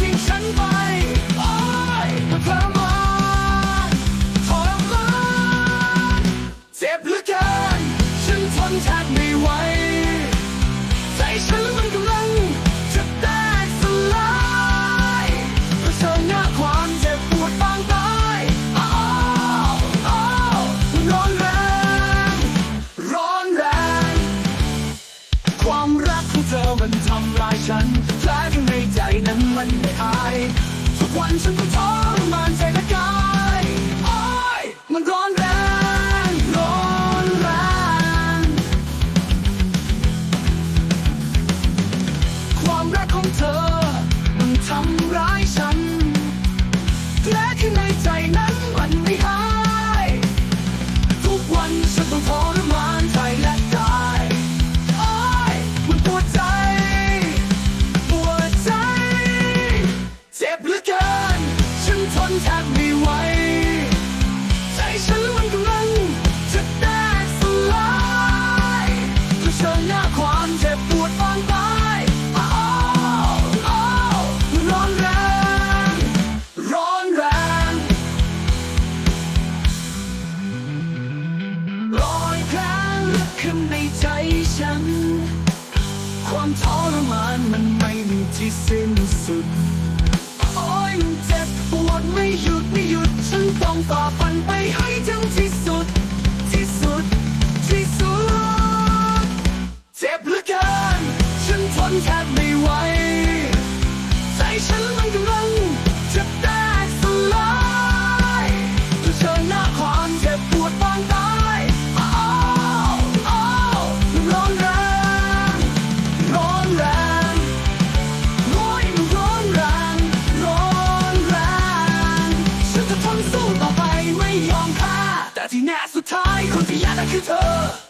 ทิ้งฉันไปโอ้ยมันทรมานทรมานเจ็บเหลือเกิน ฉันทนแทบไม่ไหว ใจฉันมันกำลังจะแตกสลายเผชิญหน้าความเจ็บปวดบางตายอ้าวอ้าวร้อนแรง ร้อนแรง ความรักของเธอมันทำลายฉันแผล นใจนั้นมันไม่หาย ทุกวันฉันก็ท้อ ทนแทบไม่ไหวใจฉันมันกำลังจะแตกสลายเชิญหน้าความเจ็บปวดบางตายอ้าวอ้ร้อนแรงร้อนแรงรอยแผลลึกขึ้นในใจฉัน ความทรมานมันไม่มีที่สิ้นสุด องฝ่าฟันไปให้ถึงที่สุด ที่สุด ที่สุด เจ็บเหลือเกิน ฉันทนแทบไม่ไหว ที่น่าสุดท้ายคนที่อยากได้คือเธอ